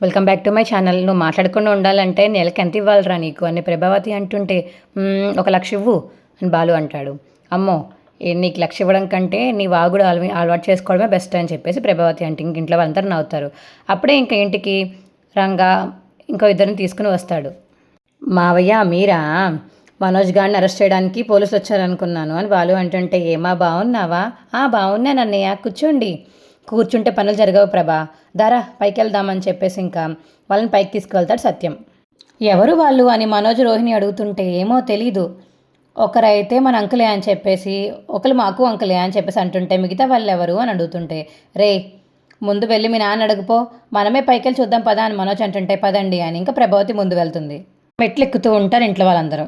Welcome back to my channel నువ్వు మాట్లాడకుండా ఉండాలంటే నెలకి ఎంత ఇవ్వాలిరా నీకు? అని ప్రభావతి అంటుంటే ఒక లక్ష ఇవ్వు అని బాలు అంటాడు. అమ్మో నీకు లక్ష ఇవ్వడం కంటే నీ వాగుడు అలవి అలవాటు చేసుకోవడమే బెస్ట్ అని చెప్పేసి ప్రభావతి అంటే ఇంక ఇంట్లో వాళ్ళందరూ నవ్వుతారు. అప్పుడే ఇంకా ఇంటికి రంగా ఇంకో ఇద్దరిని తీసుకుని వస్తాడు. మావయ్య మీరా? మనోజ్ గారిని అరెస్ట్ చేయడానికి పోలీసులు వచ్చారనుకున్నాను అని బాలు అంటుంటే ఏమా బాగున్నావా ఆ బాగున్నాను అన్నయ్య కూర్చోండి. కూర్చుంటే పనులు జరగవు ప్రభా. దారా పైకి వెళ్దామని చెప్పేసి ఇంకా వాళ్ళని పైకి తీసుకువెళ్తాడు సత్యం. ఎవరు వాళ్ళు అని మనోజ్ రోహిణి అడుగుతుంటే ఏమో తెలీదు. ఒకరైతే మన అంకులే అని చెప్పేసి ఒకరు మాకు అంకులే అని చెప్పేసి అంటుంటే మిగతా వాళ్ళు ఎవరు అని అడుగుతుంటే రే ముందు వెళ్ళి మీ నాన్న అడుగుపో మనమే పైకి వెళ్ళి చూద్దాం పదా అని మనోజ్ అంటుంటే పదండి అని ఇంకా ప్రభావతి ముందు వెళ్తుంది. మెట్లు ఎక్కుతూ ఉంటారు ఇంట్లో వాళ్ళందరూ.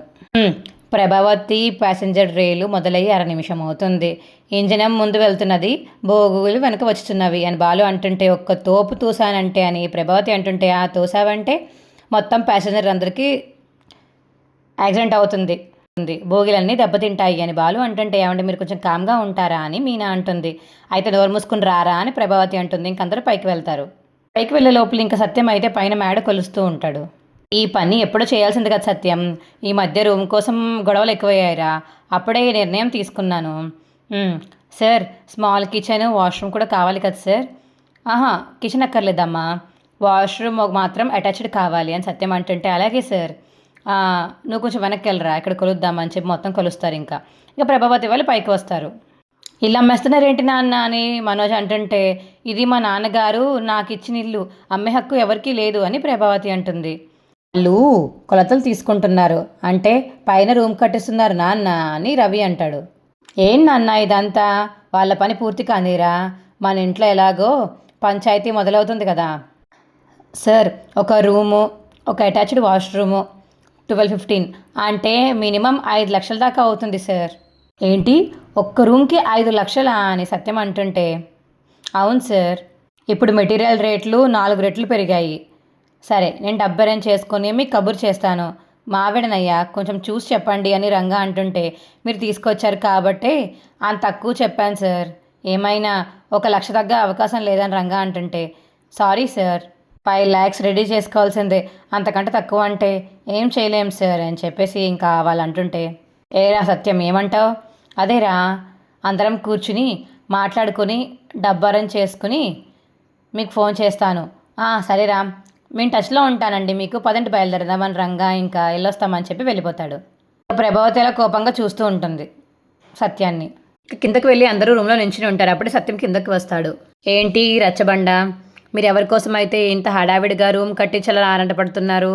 ప్రభావతి ప్యాసింజర్ రైలు మొదలయ్యి అర నిమిషం అవుతుంది ఇంజనం ముందు వెళ్తున్నది బోగులు వెనక వచ్చుతున్నవి అని బాలు అంటుంటే ఒక్క తోపు తూసానంటే అని ప్రభావతి అంటుంటే ఆ తోసావంటే మొత్తం ప్యాసింజర్ అందరికీ యాక్సిడెంట్ అవుతుంది. ఉంది భోగిలన్నీ దెబ్బతింటాయి అని బాలు అంటుంటే ఏమంటే మీరు కొంచెం కామ్గా ఉంటారా అని మీనా అంటుంది. అయితే డోర్ మూసుకుని రారా అని ప్రభావతి అంటుంది ఇంకందరూ పైకి వెళ్తారు. పైకి వెళ్ళే లోపల ఇంకా సత్యం అయితే పైన మేడ కొలుస్తూ ఉంటాడు. ఈ పని ఎప్పుడో చేయాల్సింది కదా సత్యం. ఈ మధ్య రూమ్ కోసం గొడవలు ఎక్కువయ్యాయిరా. అప్పుడే ఈ నిర్ణయం తీసుకున్నాను. సార్ స్మాల్ కిచెన్ వాష్రూమ్ కూడా కావాలి కదా సార్? ఆహా కిచెన్ అక్కర్లేదమ్మా. వాష్రూమ్ మాత్రం అటాచ్డ్ కావాలి అని సత్యం అంటుంటే అలాగే సార్. నువ్వు కొంచెం వెనక్కి వెళ్ళరా ఇక్కడ కొలుద్దామని చెప్పి మొత్తం కొలుస్తారు ఇంకా. ఇక ప్రభావతి వాళ్ళు పైకి వస్తారు. ఇల్లు అమ్మేస్తున్నారేంటి నాన్న అని మనోజ్ అంటుంటే ఇది మా నాన్నగారు నాకు ఇచ్చిన ఇల్లు అమ్మే హక్కు ఎవరికీ లేదు అని ప్రభావతి అంటుంది. వాళ్ళు కొలతలు తీసుకుంటున్నారు. అంటే పైన రూమ్ కట్టిస్తున్నారు నాన్న అని రవి అంటాడు. ఏం నాన్న ఇదంతా? వాళ్ళ పని పూర్తి కానీరా? మన ఇంట్లో ఎలాగో పంచాయతీ మొదలవుతుంది కదా. సార్ ఒక రూము ఒక అటాచ్డ్ వాష్రూము ట్వెల్వ్ ఫిఫ్టీన్. అంటే మినిమం ఐదు లక్షల దాకా అవుతుంది సార్. ఏంటి? ఒక్క రూమ్కి ఐదు లక్షలా అని సత్యం అంటుంటే. అవును సార్. ఇప్పుడు మెటీరియల్ రేట్లు నాలుగు రెట్లు పెరిగాయి. సరే నేను డబ్బు అరేంజ్ చేసుకుని మీకు కబుర్ చేస్తాను. మావిడనయ్యా కొంచెం చూసి చెప్పండి అని రంగా అంటుంటే మీరు తీసుకొచ్చారు కాబట్టి అంత తక్కువ చెప్పాను సార్. ఏమైనా ఒక లక్ష తగ్గ అవకాశం లేదని రంగా అంటుంటే sorry sir five lakhs ready చేసుకోవాల్సిందే అంతకంటే తక్కువ అంటే ఏం చేయలేం సార్ అని చెప్పేసి ఇంకా వాళ్ళంటుంటే ఏరా సత్యం ఏమంటావు? అదేరా అందరం కూర్చుని మాట్లాడుకొని డబ్బు అరేంజ్ చేసుకుని మీకు ఫోన్ చేస్తాను. సరేరా మేము టచ్లో ఉంటానండి. మీకు పదంటి బయలుదేరదామని రంగా ఇంకా వెళ్ళొస్తామని చెప్పి వెళ్ళిపోతాడు. ప్రభావతి అలా కోపంగా చూస్తూ ఉంటుంది సత్యాన్ని. కిందకు వెళ్ళి అందరూ రూమ్లో నించుని ఉంటారు. అప్పుడే సత్యం కిందకి వస్తాడు. ఏంటి రచ్చబండ? మీరు ఎవరి కోసం అయితే ఇంత హడావిడిగా రూమ్ కట్టించాలని ఆరంట పడుతున్నారు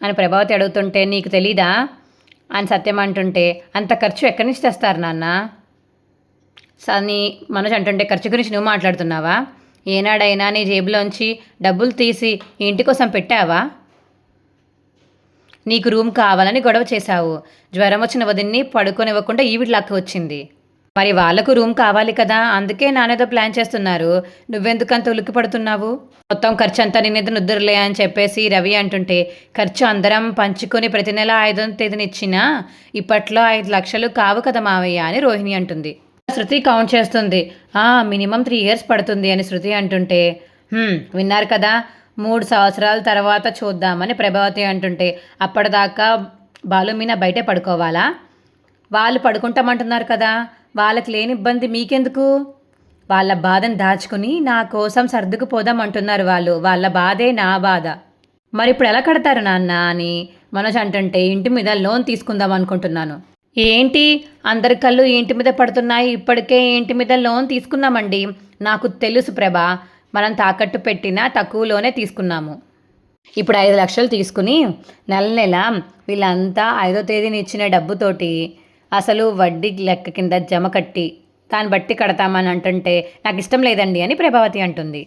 అని ప్రభావతి అడుగుతుంటే నీకు తెలీదా? అని సత్యం అంటుంటే అంత ఖర్చు ఎక్కడి నుంచి తెస్తారు నాన్న? సని మనోజ్ అంటుంటే ఖర్చు గురించి నువ్వు మాట్లాడుతున్నావా? ఏనాడైనా నీ జేబులోంచి డబ్బులు తీసి ఇంటి కోసం పెట్టావా? నీకు రూమ్ కావాలని గొడవ చేశావు. జ్వరం వచ్చిన వదిన్ని పడుకోనివ్వకుండా ఈవిడ లక్క వచ్చింది. మరి వాళ్ళకు రూమ్ కావాలి కదా అందుకే నానేదో ప్లాన్ చేస్తున్నారు. నువ్వెందుకంత ఉలిక్కి పడుతున్నావు? మొత్తం ఖర్చు అంతా నేనేదో నిద్రలే అని చెప్పేసి రవి అంటుంటే ఖర్చు అందరం పంచుకొని ప్రతి నెల ఐదో తేదీనిచ్చినా ఇప్పట్లో ఐదు లక్షలు కావు కదా మావయ్య అని రోహిణి అంటుంది. శృతి కౌంట్ చేస్తుంది. "ఆ, మినిమం త్రీ ఇయర్స్ పడుతుంది అని శృతి అంటుంటే విన్నారు కదా మూడు సంవత్సరాల తర్వాత చూద్దామని ప్రభావతి అంటుంటే అప్పటిదాకా బాలు మీనా బయటే పడుకోవాలా? వాళ్ళు పడుకుంటామంటున్నారు కదా వాళ్ళకి లేని ఇబ్బంది మీకెందుకు? వాళ్ళ బాధను దాచుకుని నా కోసం సర్దుకుపోదాం అంటున్నారు వాళ్ళు వాళ్ళ బాధే నా బాధ. మరి ఇప్పుడు ఎలా కడతారు నాన్న? అని మనోజ్ అంటుంటే ఇంటి మీద లోన్ తీసుకుందాం అనుకుంటున్నాను. ఏంటి? అందరి కళ్ళు ఇంటి మీద పడుతున్నాయి. ఇప్పటికే ఇంటి మీద లోన్ తీసుకున్నామండి. నాకు తెలుసు ప్రభా. మనం తాకట్టు పెట్టినా తక్కువలోనే తీసుకున్నాము. ఇప్పుడు ఐదు లక్షలు తీసుకుని నెల నెల వీళ్ళంతా ఐదో తేదీని ఇచ్చిన డబ్బుతోటి అసలు వడ్డీ లెక్క కింద జమ కట్టి దాన్ని బట్టి కడతామని అంటుంటే నాకు ఇష్టం లేదండి అని ప్రభావతి అంటుంది.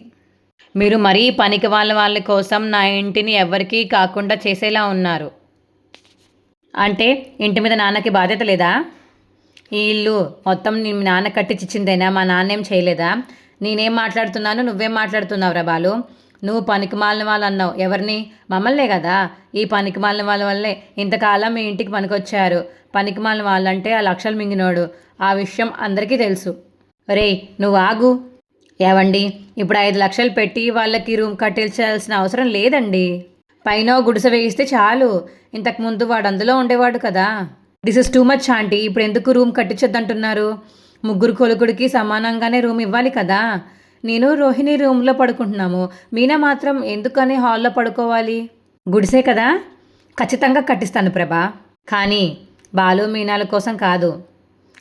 మీరు మరీ పనికి వాళ్ళ వాళ్ళ కోసం నా ఇంటిని ఎవరికీ కాకుండా చేసేలా ఉన్నారు. అంటే ఇంటి మీద నాన్నకి బాధ్యత లేదా? ఈ ఇల్లు మొత్తం నీ నాన్న కట్టించిచ్చిందేనా మా నాన్న ఏం చేయలేదా? నేనేం మాట్లాడుతున్నాను నువ్వేం మాట్లాడుతున్నావురా బాలు? నువ్వు పనికి మాలిన వాళ్ళు అన్నావు ఎవరిని? మమ్మల్నే కదా. ఈ పనికి మాలిన వాళ్ళ వల్లే ఇంతకాలం మీ ఇంటికి పనికొచ్చారు. పనికి మాలిన వాళ్ళంటే ఆ లక్షలు మింగినోడు. ఆ విషయం అందరికీ తెలుసు. రే నువ్వు ఆగు. ఏవండి? ఇప్పుడు ఐదు లక్షలు పెట్టి వాళ్ళకి రూమ్ కట్టించాల్సిన అవసరం లేదండి. పైన గుడిసె వేయిస్తే చాలు. ఇంతకుముందు వాడు అందులో ఉండేవాడు కదా. This is too much aunty. ఇప్పుడు ఎందుకు రూమ్ కట్టించొద్దంటున్నారు? ముగ్గురు కొలుకుడికి సమానంగానే రూమ్ ఇవ్వాలి కదా. నేను రోహిణి రూమ్లో పడుకుంటున్నాము. మీనా మాత్రం ఎందుకని హాల్లో పడుకోవాలి? గుడిసే కదా. ఖచ్చితంగా కట్టిస్తాను ప్రభా. కానీ బాలు మీనాల కోసం కాదు.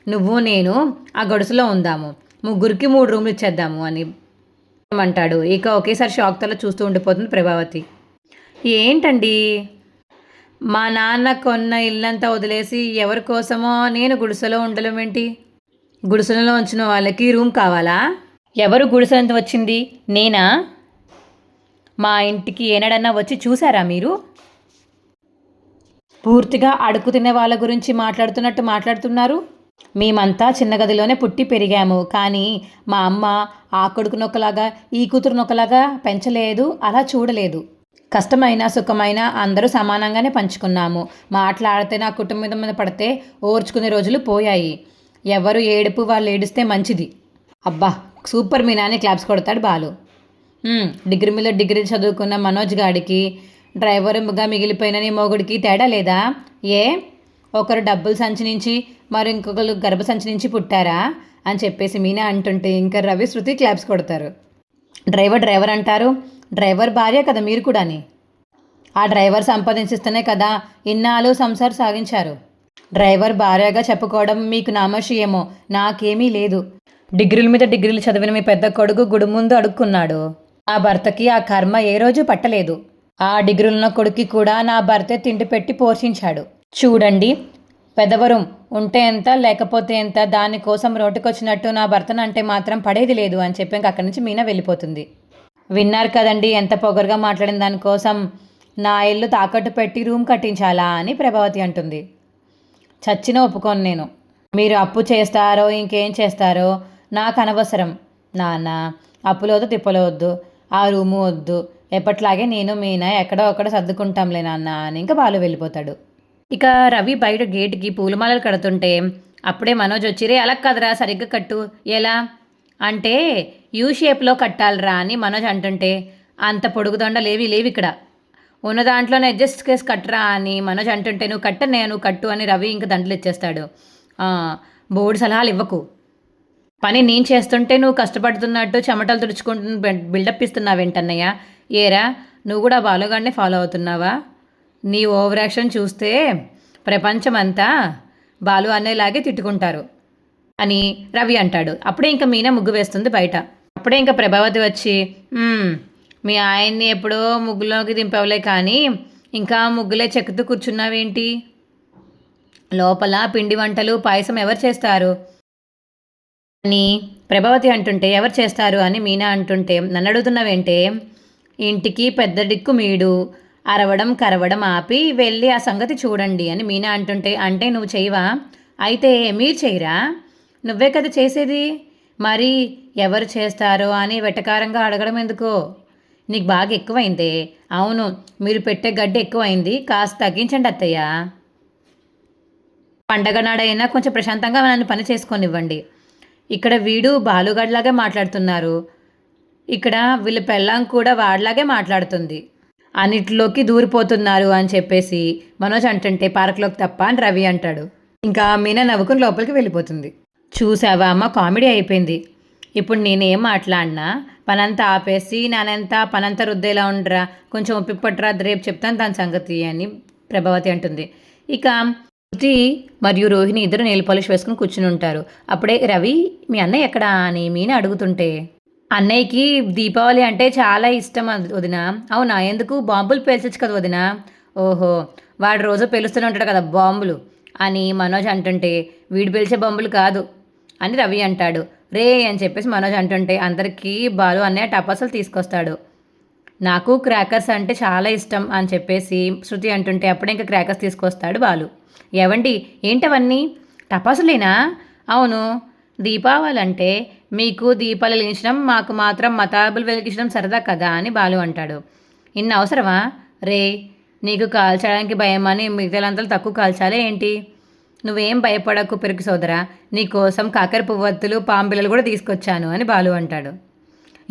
నువ్వు నేను ఆ గొడుసులో ఉందాము. ముగ్గురికి మూడు రూమ్లు ఇచ్చేద్దాము అని అంటాడు. ఇక ఒకేసారి షాక్తో చూస్తూ ఉండిపోతుంది ప్రభావతి. ఏంటండి? మా నాన్న కొన్న ఇల్లంతా వదిలేసి ఎవరి కోసమో నేను గుడిసెలో ఉండడం ఏంటి? గుడిసెలో ఉంచిన వాళ్ళకి రూమ్ కావాలా? ఎవరు గుడిసెంత వచ్చింది? నేనా? మా ఇంటికి ఏనాడన్నా వచ్చి చూసారా మీరు? పూర్తిగా అడుగు తినే వాళ్ళ గురించి మాట్లాడుతున్నట్టు మాట్లాడుతున్నారు. మేమంతా చిన్న గదిలోనే పుట్టి పెరిగాము. కానీ మా అమ్మ ఆ కొడుకునొకలాగా ఈ కూతురునొకలాగా పెంచలేదు అలా చూడలేదు. కష్టమైన సుఖమైన అందరూ సమానంగానే పంచుకున్నాము. మాట్లాడితే నా కుటుంబం మీద పడితే ఓర్చుకునే రోజులు పోయాయి. ఎవరు ఏడుపు వాళ్ళు ఏడిస్తే మంచిది. అబ్బా సూపర్ మీ నాని క్లాప్స్ కొడతాడు బాలు. డిగ్రీ మీద డిగ్రీ చదువుకున్న మనోజ్ గాడికి డ్రైవర్గా మిగిలిపోయిన నీ మొగుడికి తేడా లేదా? ఏ? ఒకరు డబ్బులు సంచి నుంచి మరి ఇంకొకరు గర్భ సంచి నుంచి పుట్టారా? అని చెప్పేసి మీనా అంటుంటే ఇంకా రవి శృతి క్లాప్స్ కొడతారు. డ్రైవర్ డ్రైవర్ అంటారు డ్రైవర్ భార్య కదా మీరు కూడాని. ఆ డ్రైవర్ సంపాదించిస్తేనే కదా ఇన్నాళ్ళు సంసారం సాగించారు. డ్రైవర్ భార్యగా చెప్పుకోవడం మీకు నామోషియేమో నాకేమీ లేదు. డిగ్రీల మీద డిగ్రీలు చదివిన మీ పెద్ద కొడుకు గుడి ముందు అడుక్కున్నాడు. ఆ భర్తకి ఆ కర్మ ఏ రోజు పట్టలేదు. ఆ డిగ్రీలున్న కొడుక్కి కూడా నా భర్తే తిండి పెట్టి పోషించాడు. చూడండి పెదవరం ఉంటే ఎంత లేకపోతే ఎంత దానికోసం రోడ్డుకొచ్చినట్టు నా భర్తను అంటే మాత్రం పడేది లేదు అని చెప్పి ఇంక అక్కడి నుంచి మీనా వెళ్ళిపోతుంది. విన్నారు కదండి ఎంత పొగరుగా మాట్లాడిన దానికోసం నా ఇల్లు తాకట్టు పెట్టి రూమ్ కట్టించాలా అని ప్రభావతి అంటుంది. చచ్చిన ఒప్పుకోను నేను. మీరు అప్పు చేస్తారో ఇంకేం చేస్తారో నాకు అనవసరం. నాన్న అప్పులో వద్దు వద్దు ఆ రూము వద్దు. ఎప్పట్లాగే నేను మీనా ఎక్కడో అక్కడ సర్దుకుంటాంలే నాన్న అని ఇంకా బాలు వెళ్ళిపోతాడు. ఇక రవి బయట గేటుకి పూలమాలలు కడుతుంటే అప్పుడే మనోజ్ వచ్చి రే అలా కదరా సరిగ్గా కట్టు. ఎలా? అంటే యూ షేప్లో కట్టాలిరా అని మనోజ్ అంటుంటే అంత పొడుగు దొండలేవి లేవు ఇక్కడ. ఉన్న దాంట్లోనే అడ్జస్ట్ చేసి కట్టరా అని మనోజ్ అంటుంటే నువ్వు కట్టనే నువ్వు కట్టు అని రవి ఇంక దండలు ఇచ్చేస్తాడు. బోర్డు సలహాలు ఇవ్వకు. పని నేను చేస్తుంటే నువ్వు కష్టపడుతున్నట్టు చెమటలు తుడుచుకుంటున్న బిల్డప్ ఇస్తున్నావు ఏంటన్నయ్య? ఏరా నువ్వు కూడా బాలుగాడిని ఫాలో అవుతున్నావా? నీ ఓవర్ యాక్షన్ చూస్తే ప్రపంచమంతా బాలు అనేలాగే తిట్టుకుంటారు. అని రవి అంటాడు. అప్పుడే ఇంకా మీనా ముగ్గు వేస్తుంది బయట. అప్పుడే ఇంకా ప్రభావతి వచ్చి మీ ఆయన్ని ఎప్పుడో ముగ్గులోకి దింపవలే కానీ ఇంకా ముగ్గులే చెక్కుతూ కూర్చున్నావేంటి? లోపల పిండి వంటలు పాయసం ఎవరు చేస్తారు? అని ప్రభావతి అంటుంటే ఎవరు చేస్తారు? అని మీనా అంటుంటే నన్ను అడుగుతున్నావేంటే ఇంటికి పెద్ద దిక్కు మీడు. అరవడం కరవడం ఆపి వెళ్ళి ఆ సంగతి చూడండి అని మీనా అంటుంటే అంటే నువ్వు చేయవా? అయితే మీరు చేయరా? నువ్వే కదా చేసేది? మరి ఎవరు చేస్తారో అని వెటకారంగా అడగడం ఎందుకో? నీకు బాగా ఎక్కువైంది. అవును మీరు పెట్టే గడ్డి ఎక్కువైంది. కాస్త తగ్గించండి అత్తయ్య. పండగ నాడైనా కొంచెం ప్రశాంతంగా నన్ను పని చేసుకొనివ్వండి. ఇక్కడ వీడు బాలుగడ్లాగే మాట్లాడుతున్నారు. ఇక్కడ వీళ్ళ పెళ్ళాం కూడా వాడిలాగే మాట్లాడుతుంది. అన్నిటిలోకి దూరిపోతున్నారు అని చెప్పేసి మనోజ్ అంటుంటే పార్క్లోకి తప్ప అని రవి అంటాడు. ఇంకా మీనా నవ్వుకుని లోపలికి వెళ్ళిపోతుంది. చూసావా? అమ్మ కామెడీ అయిపోయింది. ఇప్పుడు నేనేం మాట్లాడినా పనంతా ఆపేసి నానంతా పనంతా రుద్దేలా ఉండరా? కొంచెం ఒప్పిపట్రా రేపు చెప్తాను దాని సంగతి అని ప్రభావతి అంటుంది. ఇక శృతి మరియు రోహిణి ఇద్దరు నెయిల్ పాలిష్ వేసుకుని కూర్చుని ఉంటారు. అప్పుడే రవి మీ అన్నయ్య ఎక్కడా? అని మీని అడుగుతుంటే అన్నయ్యకి దీపావళి అంటే చాలా ఇష్టం వదిన. అవునా? ఎందుకు? బాంబులు పేల్చచ్చు కదా వదిన. ఓహో వాడు రోజు పేలుస్తూనే ఉంటాడు కదా బాంబులు. అని మనోజ్ అంటుంటే వీడు పేల్చే బాంబులు కాదు. అని రవి అంటాడు. రే అని చెప్పేసి మనోజ్ అంటుంటే అందరికీ బాలు అన్నయ్య టపాసులు తీసుకొస్తాడు. నాకు క్రాకర్స్ అంటే చాలా ఇష్టం అని చెప్పేసి శృతి అంటుంటే అప్పుడే ఇంకా క్రాకర్స్ తీసుకొస్తాడు బాలు. ఏవండి? ఏంటవన్నీ? టపాసులేనా? అవును. దీపావళి అంటే మీకు దీపాలు వెలిగించడం మాకు మాత్రం మతాబులు వెలిగించడం సరదా కదా అని బాలు అంటాడు. ఇన్న అవసరమా రే నీకు కాల్చడానికి భయం అని మిగతాలంతా తక్కువ కాల్చాలే ఏంటి? నువ్వేం భయపడకు పెరుగు సోదరా నీకోసం కాకర పువ్వొత్తులు పాంబిలలు కూడా తీసుకొచ్చాను అని బాలు అంటాడు.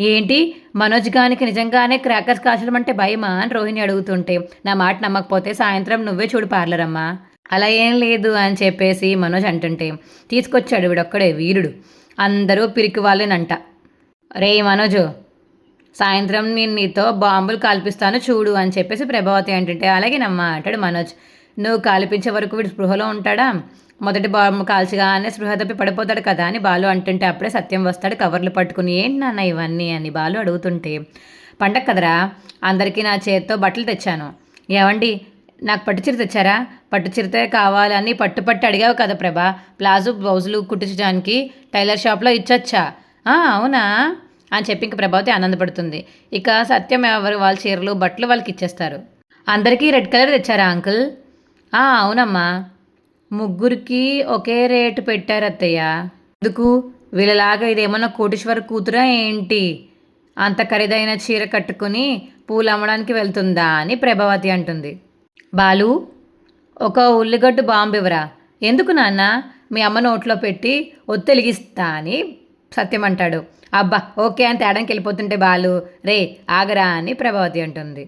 ఏంటి? మనోజ్ గానికి నిజంగానే క్రాకర్స్ కాచడం అంటే భయమా అని రోహిణి అడుగుతుంటే నా మాట నమ్మకపోతే సాయంత్రం నువ్వే చూడు పార్లరమ్మా. అలా ఏం లేదు అని చెప్పేసి మనోజ్ అంటుంటే తీసుకొచ్చాడు వీడొక్కడే వీరుడు. అందరూ పిరికి వాళ్ళేనంట. రే మనోజు సాయంత్రం నేను నీతో బాంబులు కాల్పిస్తాను చూడు అని చెప్పేసి ప్రభావతి అంటుంటే అలాగేనమ్మా అంటాడు మనోజ్. నువ్వు కాలిపించే వరకు వీడు స్పృహలో ఉంటాడా? మొదటి బాంబు కాల్చగానే స్పృహ తప్పి పడిపోతాడు కదా అని బాలు అంటుంటే అప్పుడే సత్యం వస్తాడు కవర్లు పట్టుకుని ఏంటి నాన్న ఇవన్నీ? అని బాలు అడుగుతుంటే పండగ కదరా అందరికీ నా చేత్తో బట్టలు తెచ్చాను. ఏవండి నాకు పట్టు చీర తెచ్చారా? పట్టు చీరతే కావాలని పట్టు పట్టు అడిగావు కదా ప్రభా ప్లాజో బ్లౌజులు కుట్టించడానికి టైలర్ షాప్లో ఇచ్చొచ్చా? అవునా? అని చెప్పి ఇంక ప్రభావతి ఆనందపడుతుంది. ఇక సత్యం ఎవరు వాళ్ళ చీరలు బట్టలు వాళ్ళకి ఇచ్చేస్తారు. అందరికీ రెడ్ కలర్ తెచ్చారా అంకుల్? అవునమ్మా. ముగ్గురికి ఒకే రేటు పెట్టారు అత్తయ్య ఎందుకు? వీళ్ళలాగా ఇదేమన్నా కోటీశ్వర కూతురా ఏంటి? అంత ఖరీదైన చీర కట్టుకుని పూలు అమ్మడానికి వెళ్తుందా అని ప్రభావతి అంటుంది. బాలు ఒక ఉల్లిగడ్డు బాంబు ఇవ్వరా? ఎందుకు నాన్న? మీ అమ్మ నోట్లో పెట్టి ఒత్తెలిగిస్తా అని సత్యం అంటాడు. అబ్బా ఓకే అని తేడానికి వెళ్ళిపోతుంటే బాలు రే ఆగరా అని ప్రభావతి అంటుంది.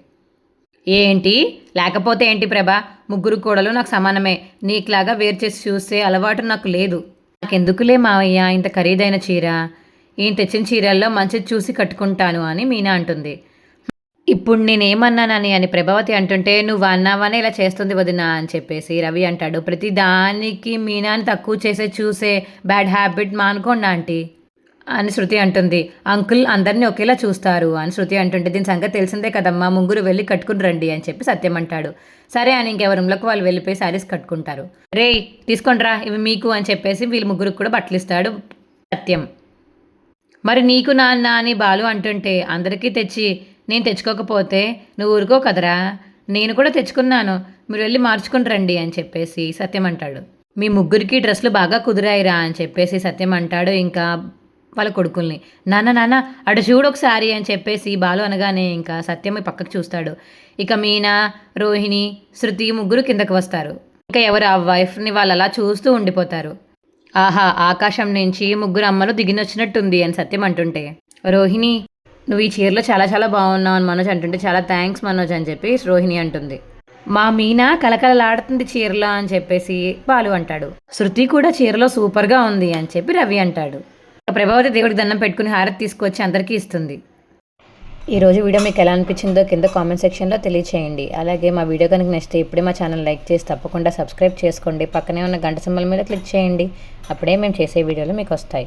ఏంటి? లేకపోతే ఏంటి ప్రభా? ముగ్గురు కూడలు నాకు సమానమే. నీకులాగా వేరు చేసి చూసే అలవాటు నాకు లేదు. నాకెందుకులే మావయ్య ఇంత ఖరీదైన చీర? ఈయన తెచ్చిన చీరల్లో మంచిది చూసి కట్టుకుంటాను అని మీనా అంటుంది. ఇప్పుడు నేనేమన్నానని అని ప్రభావతి అంటుంటే నువ్వు అన్నావనే ఇలా చేస్తుంది వదినా అని చెప్పేసి రవి అంటాడు. ప్రతి దానికి మీనాని తక్కువ చేసే చూసే బ్యాడ్ హ్యాబిట్ మానుకోండి ఆంటీ. అని శృతి అంటుంది. అంకుల్ అందరినీ ఒకేలా చూస్తారు అని శృతి అంటుంటే దీని సంగతి తెలిసిందే కదమ్మా ముగ్గురు వెళ్ళి కట్టుకుని రండి అని చెప్పి సత్యం అంటాడు. సరే అని ఇంకెవరి రూమ్లోకి వాళ్ళు వెళ్ళిపోయి శారీస్ కట్టుకుంటారు. రే తీసుకోండిరా ఇవి మీకు అని చెప్పేసి వీళ్ళు ముగ్గురికి కూడా బట్టలు ఇస్తాడు సత్యం. మరి నీకు నాన్న అని బాలు అంటుంటే అందరికీ తెచ్చి నేను తెచ్చుకోకపోతే నువ్వు ఊరుకో కదరా నేను కూడా తెచ్చుకున్నాను మీరు వెళ్ళి మార్చుకుని రండి అని చెప్పేసి సత్యం అంటాడు. మీ ముగ్గురికి డ్రెస్సులు బాగా కుదిరాయిరా అని చెప్పేసి సత్యం అంటాడు. ఇంకా వాళ్ళ కొడుకుల్ని. నాన్న నాన్న అటు చూడు ఒకసారి అని చెప్పేసి బాలు అనగానే ఇంకా సత్యం ఈ పక్కకు చూస్తాడు. ఇక మీనా రోహిణి శృతి ముగ్గురు కిందకు వస్తారు. ఇంకా ఎవరు ఆ వైఫ్ని వాళ్ళు అలా చూస్తూ ఉండిపోతారు. ఆహా ఆకాశం నుంచి ముగ్గురు అమ్మలు దిగినొచ్చినట్టుంది అని సత్యం అంటుంటే. రోహిణి నువ్వు ఈ చీరలో చాలా చాలా బాగున్నావు అని మనోజ్ అంటుంటే చాలా థ్యాంక్స్ మనోజ్ అని చెప్పి రోహిణి అంటుంది. మా మీనా కలకలలాడుతుంది చీరలో అని చెప్పేసి బాలు అంటాడు. శృతి కూడా చీరలో సూపర్గా ఉంది అని చెప్పి రవి అంటాడు. ప్రభావతి దేవుడికి దండం పెట్టుకుని హారతి తీసుకొచ్చి అందరికీ ఇస్తుంది. ఈరోజు వీడియో మీకు ఎలా అనిపించిందో కింద కామెంట్ సెక్షన్లో తెలియచేయండి. అలాగే మా వీడియో కనుక నచ్చితే ఇప్పుడే మా ఛానల్ లైక్ చేసి తప్పకుండా సబ్స్క్రైబ్ చేసుకోండి. పక్కనే ఉన్న గంట సింబల్ మీద క్లిక్ చేయండి. అప్పుడే మేము చేసే వీడియోలు మీకు వస్తాయి.